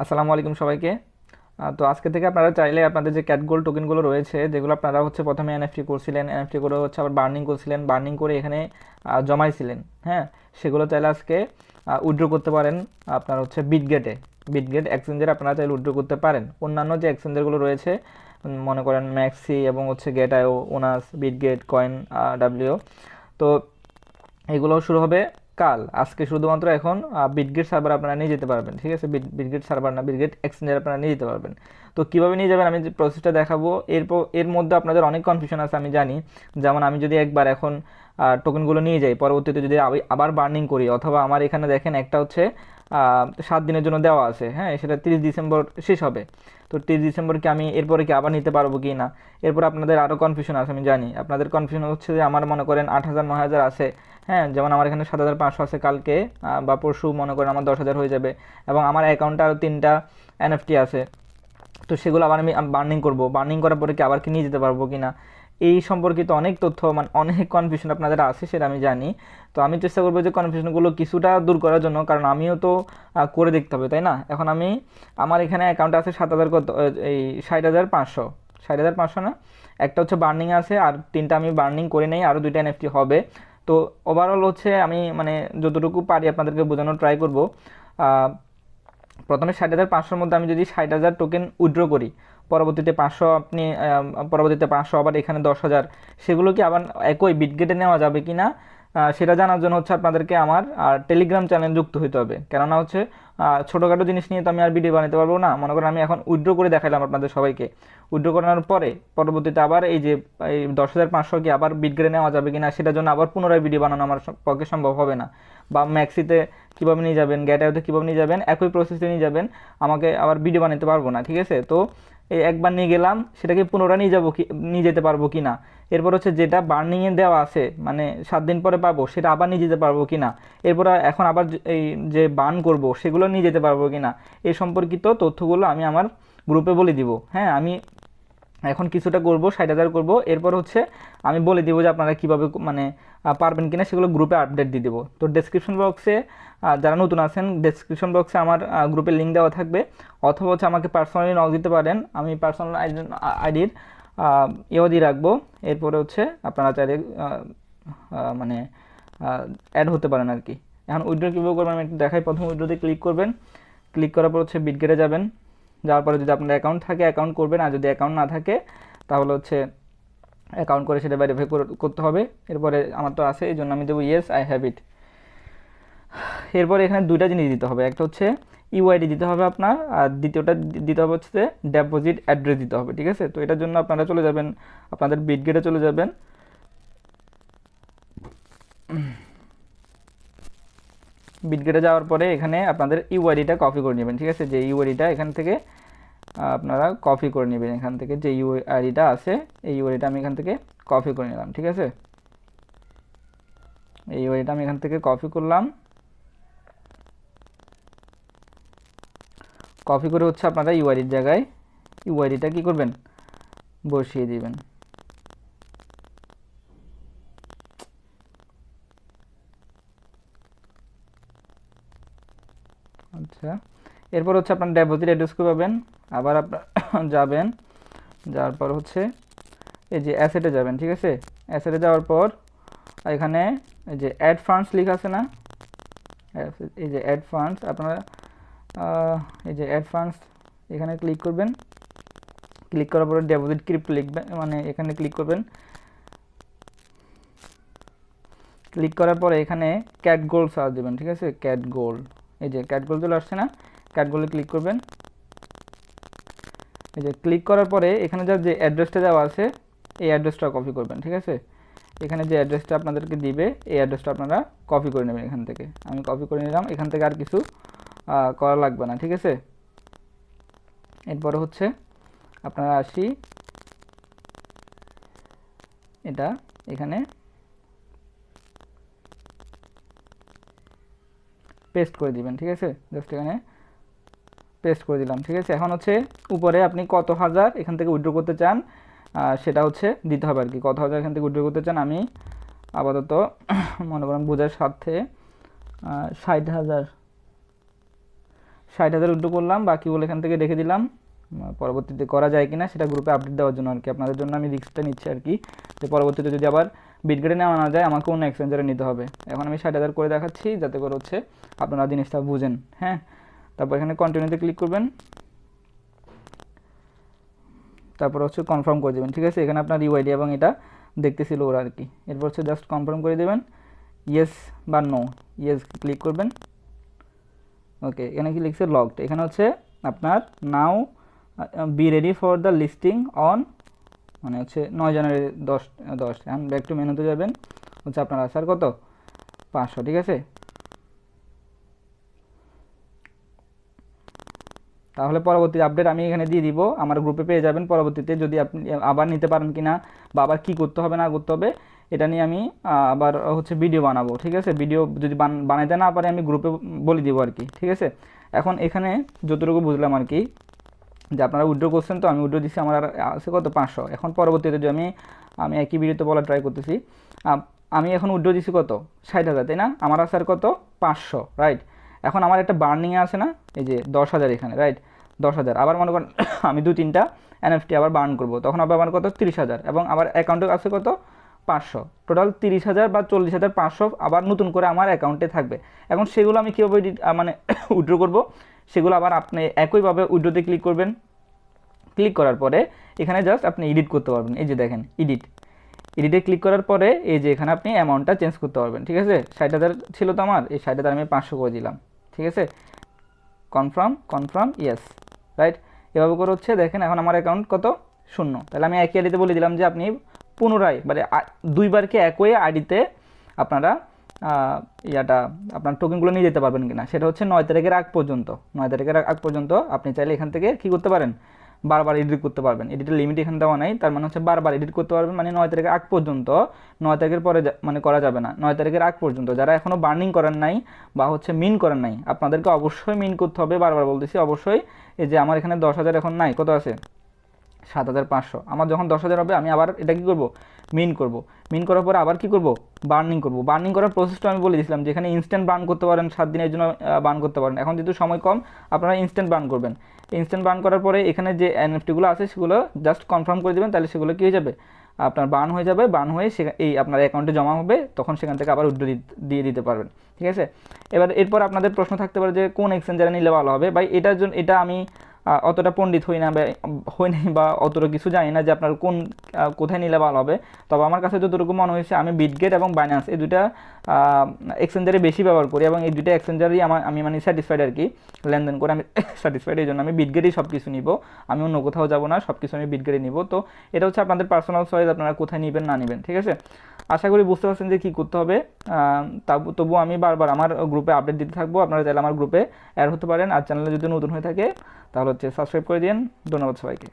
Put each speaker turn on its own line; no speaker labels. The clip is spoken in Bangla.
আসসালামু আলাইকুম সবাইকে। তো আজকে থেকে আপনারা চাইলে আপনাদের যে ক্যাটগোল টোকেনগুলো রয়েছে, যেগুলো আপনারা হচ্ছে প্রথমে এনএফটি করছিলেন এনএফটি করে হচ্ছে আবার বার্নিং করছিলেন বার্নিং করে এখানে জমাইছিলেন হ্যাঁ? সেগুলো চাইলে আজকে উইথড্র করতে পারেন আপনার হচ্ছে বিটগেটে বিটগেট এক্সচেঞ্জের আপনারা চাইলে উইথড্র করতে পারেন। অন্যান্য যে এক্সচেঞ্জারগুলো রয়েছে মনে করেন ম্যাক্সি এবং হচ্ছে গেট আইও ওনাস বিটগেট কয়েন ডাব্লিউ তো এগুলো শুরু হবে। কাল, আজকে শুধুমাত্র এখন বিটগেট সার্ভার আপনারা নিয়ে যেতে পারবেন, ঠিক আছে? বিটগেট সার্ভার না বিটগেট এক্সচেঞ্জার আপনারা নিয়ে যেতে পারবেন। তো কীভাবে নিয়ে যাবেন আমি যে প্রসেসটা দেখাবো এরপর এর মধ্যে আপনাদের অনেক কনফিউশন আছে, আমি জানি। যেমন আমি যদি একবার এখন টোকেনগুলো নিয়ে যাই, পরবর্তীতে যদি আবি- আবার বার্নিং করি, অথবা আমার এখানে দেখেন একটা হচ্ছে সাত দিনের জন্য দেওয়া আছে। হ্যাঁ সেটা তিরিশ ডিসেম্বর শেষ হবে। তো তিরিশ ডিসেম্বর কি আমি এরপরে কি আবার নিতে পারব কি না? এরপর আপনাদের আরও কনফিউশন আছে, আমি জানি। আপনাদের কনফিউশন হচ্ছে যে আমার মনে করেন আট হাজার, নয় হাজার আছে। হ্যাঁ যেমন আমার এখানে সাত হাজার, পাঁচশো আছে কালকে বা পরশু মনে করেন আমার দশ হাজার হয়ে যাবে। এবং আমার অ্যাকাউন্টে আরও তিনটা এনএফটি আছে। তো সেগুলো আবার আমি বার্নিং করব। বার্নিং করার পরে কি আবার কি নিয়ে যেতে পারব কি না? এই সম্পর্কিত অনেক তথ্য মানে অনেক কনফিউশন আপনাদের আছে সেটা আমি জানি। তো আমি চেষ্টা করব যে কনফিউশনগুলো কিছুটা দূর করার জন্য, কারণ আমিও তো করে দেখতে হবে, তাই না? এখন আমি, আমার এখানে অ্যাকাউন্ট আছে সাত হাজার কত এই ষাট হাজার পাঁচশো। ষাট হাজার পাঁচশো না? একটা হচ্ছে বার্নিং আছে, আর তিনটা আমি বার্নিং করে নেই, আরও দুইটা এনএফটি হবে। তো ওভারঅল হচ্ছে আমি মানে যতটুকু পারি আপনাদেরকে বোঝানোর ট্রাই করব। প্রথমে ষাট হাজার পাঁচশোর মধ্যে আমি যদি ষাট হাজার টোকেন উইথড্র করি পরবর্তীতে পাঁচশো আপনি পরবর্তীতে পাঁচশো আবার এখানে দশ হাজার। সেগুলো কি আবার একই বিটগেটে নেওয়া যাবে কি না? সেটা জানার জন্য হচ্ছে আপনাদেরকে আমার আর টেলিগ্রাম চ্যানেল যুক্ত হতে হবে। কেননা হচ্ছে ছোটোখাটো জিনিস নিয়ে তো আমি আর ভিডিও বানাতে পারব না। মনে করেন আমি এখন উইথড্র করে দেখালাম আপনাদের সবাইকে। উইথড্র করানোর পরে পরবর্তীতে আবার এই যে, এই দশ হাজার পাঁচশো কি আবার বিটগেটে নেওয়া যাবে কি না, সেটার জন্য আবার পুনরায় ভিডিও বানানো আমার পক্ষে সম্ভব হবে না। বা ম্যাক্সিতে কীভাবে নিয়ে যাবেন গ্যাটাওতে কীভাবে নিয়ে যাবেন, একই প্রসেসে নিয়ে যাবেন, আমাকে আবার ভিডিও বানাতে পারব না, ঠিক আছে? তো একবার নিয়ে গেলাম, সেটাকে পুনরায় নিয়ে যাব কি নিয়ে যেতে পারব কি না। এরপর হচ্ছে যেটা বার্নিংয়ে দেওয়া আছে মানে সাত দিন পরে পাবো, সেটা আবার নিয়ে যেতে পারব কি না। এরপর এখন আবার এই যে বার্ন করব, সেগুলো নিয়ে যেতে পারব কি না। এ সম্পর্কিত তথ্যগুলো আমি আমার গ্রুপে বলে দিব। হ্যাঁ আমি এখন কিছুটা করব, ষাট হাজার করব। এরপর হচ্ছে আমি বলে দিব যে আপনারা কীভাবে মানে পারবেন কিনা সেগুলো গ্রুপে আপডেট দিয়ে দেবো। তো ডেসক্রিপশন বক্সে যারা নতুন আছেন ডেসক্রিপশন বক্সে আমার গ্রুপের লিঙ্ক দেওয়া থাকবে। অথবা হচ্ছে আমাকে পার্সোনালি নক দিতে পারেন। আমি পার্সোনাল আইডির ইয়েও দিয়ে রাখব। এরপরে হচ্ছে আপনারা চাইলে মানে অ্যাড হতে পারেন আর কি। এখন উইড্রো কীভাবে করবেন আমি একটু দেখাই। প্রথম উইড্রোতে ক্লিক করবেন। ক্লিক করার পর হচ্ছে বিটগেটে যাবেন। যাওয়ার পরে যদি আপনার অ্যাকাউন্ট থাকে অ্যাকাউন্ট করবেন। আর যদি অ্যাকাউন্ট না থাকে, তাহলে হচ্ছে অ্যাকাউন্ট করে সেটা ভেরিফাই করতে হবে। এরপরে আমার তো আছে, এই জন্য আমি দেবো ইয়েস আই হ্যাভ ইট এরপরে এখানে দুইটা জিনিস দিতে হবে। একটা হচ্ছে ইউআইডি দিতে হবে আপনার, আর দ্বিতীয়টা দিতে হবে হচ্ছে ডেপোজিট অ্যাড্রেস দিতে হবে, ঠিক আছে? তো এটার জন্য আপনারা চলে যাবেন, আপনাদের বিটগেটে চলে যাবেন। বিটগেটে যাওয়ার পরে এখানে আপনাদের ইউআইডিটা কপি করে নেবেন, ঠিক আছে? যে ইউআইডিটা এখান থেকে আপনারা কপি করে নেবেন এখান থেকে, যে ইউআইডিটা আছে, এই ইউআইডিটা আমি এখান থেকে কপি করে নিলাম, ঠিক আছে? এই ইউআইডিটা আমি এখান থেকে কপি করলাম। কপি করে হচ্ছে আপনারা ইউআইডির জায়গায় ইউআইডিটা কি করবেন? বসিয়ে দিবেন। আচ্ছা এরপর হচ্ছে আপনার ডেপোজিট অ্যাড্রেস পাবেন, আবার আপনার যাবেন, যাওয়ার পর হচ্ছে এই যে অ্যাসেটে যাবেন, ঠিক আছে? অ্যাসেটে যাওয়ার পর এখানে এই যে অ্যাড ফান্ডস লেখা আছে না? এই যে অ্যাড ফান্ডস আপনারা এই যে অ্যাড ফান্ডস এখানে ক্লিক করবেন। ক্লিক করার পরে ডেপোজিট ক্রিপ্টো লিখবেন মানে এখানে ক্লিক করবেন। ক্লিক করার পরে এখানে ক্যাট গোল্ড সার্চ দেবেন, ঠিক আছে? ক্যাট গোল্ড এই যে ক্যাট গোল্ড চলে আসছে না? ক্যাট গোল্ডে ক্লিক করবেন। এই যে ক্লিক করার পরে এখানে যা যে অ্যাড্রেসটা দেওয়া আছে, এই অ্যাড্রেসটা কপি করবেন, ঠিক আছে? এখানে যে অ্যাড্রেসটা আপনাদেরকে দিবে, এই অ্যাড্রেসটা আপনারা কপি করে নেবেন এখান থেকে। আমি কপি করে নিলাম, এখান থেকে আর কিছু করা লাগবে না, ঠিক আছে? এরপরে হচ্ছে আপনারা আসি, এটা এখানে পেস্ট করে দিবেন, ঠিক আছে? জাস্ট এখানে পেস্ট করে দিলাম, ঠিক আছে? এখন হচ্ছে উপরে আপনি কত হাজার এখান থেকে উইথড্র করতে চান সেটা হচ্ছে দিতে হবে আর কি কত হাজার এখান থেকে উইথড্র করতে চান, আমি আপাতত মনে করেন বোঝার সাথে ষাট হাজার ষাট হাজার উইথড্র করলাম বাকিগুলো এখান থেকে রেখে দিলাম। পরবর্তীতে করা যায় কিনা সেটা গ্রুপে আপডেট দেওয়ার জন্য আর কি আপনাদের জন্য আমি রিস্কটা নিচ্ছি আর কি যে পরবর্তীতে যদি আবার বিটগেটে নেওয়া না যায়, আমাকে অন্য এক্সচেঞ্জারে নিতে হবে। এখন আমি ষাট হাজার করে দেখাচ্ছি, যাতে করে হচ্ছে আপনারা জিনিসটা বুঝেন হ্যাঁ? তারপর এখানে কন্টিনিউতে ক্লিক করবেন। তারপর হচ্ছে কনফার্ম করে দেবেন, ঠিক আছে? এখানে আপনার ইউআইডি এবং এটা দেখতেছিল ওরা আর কি। এরপর হচ্ছে জাস্ট কনফার্ম করে দেবেন ইয়েস বা নো ইয়েস ক্লিক করবেন। ওকে এখানে কি লিখছে লকড এখানে হচ্ছে আপনার now be ready for the listing on মানে হচ্ছে নয় জানুয়ারি দশ দশ এখন ব্যাক টু মেনুতে যাবেন। হচ্ছে আপনার আসার কত? পাঁচশো, ঠিক আছে? তাহলে পরবর্তী আপডেট আমি এখানে দিয়ে দিব। আমার গ্রুপে পেয়ে যাবেন পরবর্তীতে। যদি আপনি আবার নিতে পারেন কিনা বা আবার কী করতে হবে, না করতে হবে, এটা নিয়ে আমি আবার হচ্ছে ভিডিও বানাবো, ঠিক আছে? ভিডিও যদি বান- বানাইতে না পারে, আমি গ্রুপে বলে দিব আর কি, ঠিক আছে? এখন এখানে যতটুকু বুঝলাম আর কি যে আপনারা উইড্রো করছেন তো আমি উইড্রো দিচ্ছি আমার আর আছে কত? পাঁচশো। এখন পরবর্তীতে যদি আমি আমি একই ভিডিওতে বলা ট্রাই করতেছি, আমি এখন উইড্রো দিচ্ছি কত? ষাট হাজার, তাই না? আমার আছে আর কত? পাঁচশো রাইট এখন আমার একটা বার্নিংয়ে আছে না? এই যে দশ হাজার এখানে রাইট দশ হাজার। আবার মনে করেন, আমি দু তিনটা এনএফটি আবার বার্ন করব। তখন আবার আমার কত? তিরিশ হাজার। এবং আমার অ্যাকাউন্টে আছে কত? পাঁচশো। টোটাল তিরিশ হাজার বা চল্লিশ হাজার পাঁচশো আবার নতুন করে আমার অ্যাকাউন্টে থাকবে। এখন সেগুলো আমি কীভাবে মানে উইড্রো করব? সেগুলো আবার আপনি একইভাবে উইড্রোতে ক্লিক করবেন। ক্লিক করার পরে এখানে জাস্ট আপনি এডিট করতে পারবেন। এই যে দেখেন এডিট এডিটে ক্লিক করার পরে এই যে এখানে আপনি অ্যামাউন্টটা চেঞ্জ করতে পারবেন, ঠিক আছে? ষাট হাজার ছিল তো আমার, এই ষাট হাজার আমি পাঁচশো করে দিলাম, ঠিক আছে? কনফার্ম কনফার্ম ইয়েস রাইট এভাবে করে হচ্ছে, দেখেন এখন আমার অ্যাকাউন্ট কত? শূন্য। তাহলে আমি একই আইডিতে বলে দিলাম যে আপনি পুনরায় মানে দুইবারকে একই আইডিতে আপনারা ইয়াটা, আপনার টোকেনগুলো নিয়ে যেতে পারবেন কিনা। সেটা হচ্ছে নয় তারিখের আগ পর্যন্ত। নয় তারিখের আগ পর্যন্ত আপনি চাইলে এখান থেকে কি করতে পারেন? বারবার এডিট করতে পারবেন। এডিটের লিমিট এখানে দেওয়া নাই। তার মানে হচ্ছে বারবার এডিট করতে পারবেন মানে নয় তারিখের আগ পর্যন্ত নয় তারিখের পরে মানে করা যাবে না। নয় তারিখের আগ পর্যন্ত। যারা এখনও বার্নিং করেন নাই বা হচ্ছে মিন করেন নাই, আপনাদেরকে অবশ্যই মিন করতে হবে। বারবার বলতেছি, অবশ্যই। এই যে আমার এখানে দশ হাজার এখন নাই। কত আছে? সাত হাজার পাঁচশো। আমার যখন দশ হাজার হবে, আমি আবার এটা কি করব? মিন করব। মিন করার পরে আবার কি করব? বার্নিং করব। বার্নিং করার প্রসেসটা আমি বলে দিয়েছিলাম যেখানে ইনস্ট্যান্ট বার্ন করতে পারেন, সাত দিনের জন্য বার্ন করতে পারেন। এখন যেহেতু সময় কম, আপনারা ইনস্ট্যান্ট বার্ন করবেন। ইনস্ট্যান্ট বার্ন করার পরে এখানে যে এনএফটিগুলো আছে, সেগুলো জাস্ট কনফার্ম করে দেবেন, তাহলে সেগুলো কী হয়ে যাবে? আপনার বার্ন হয়ে যাবে বার্ন হয়ে সে এই আপনার অ্যাকাউন্টে জমা হবে, তখন সেখান থেকে আবার উইথড্র দিয়ে দিতে পারবেন। ঠিক আছে? এবার এরপর আপনাদের প্রশ্ন থাকতে পারে যে, কোন এক্সচেঞ্জারে নিলে ভালো হবে? ভাই, এটার জন্য, এটা আমি অতটা পণ্ডিত হই না হই নাই বা অতটা কিছু জানি না যে আপনার কোন কোথায় নিলে ভালো হবে। তবে আমার কাছে যতটুকু মনে হয়েছে, আমি বিটগেট এবং বাইন্যান্স এই দুটা এক্সচেঞ্জারে বেশি ব্যবহার করি এবং এই দুটা এক্সচেঞ্জারই আমার, আমি মানে স্যাটিসফাইড আর কি। লেনদেন করে আমি স্যাটিসফাইড এই জন্য আমি বিটগেটই সব কিছু নিব। আমি অন্য কোথাও যাব না সব কিছু আমি বিটগেটে নিব। তো এটা হচ্ছে আপনাদের পার্সোনাল চয়েস আপনারা কোথায় নেবেন, না নেবেন, ঠিক আছে? আশা করি বুঝতে পারছেন যে কী করতে হবে। তবু আমি বারবার আমার গ্রুপে আপডেট দিতে থাকব। আপনারা চাইলে আমার গ্রুপে অ্যাড হতে পারেন। আর চ্যানেলে যদি নতুন হয়ে থাকে তাহলে হচ্ছে সাবস্ক্রাইব করে দিন ধন্যবাদ সবাইকে।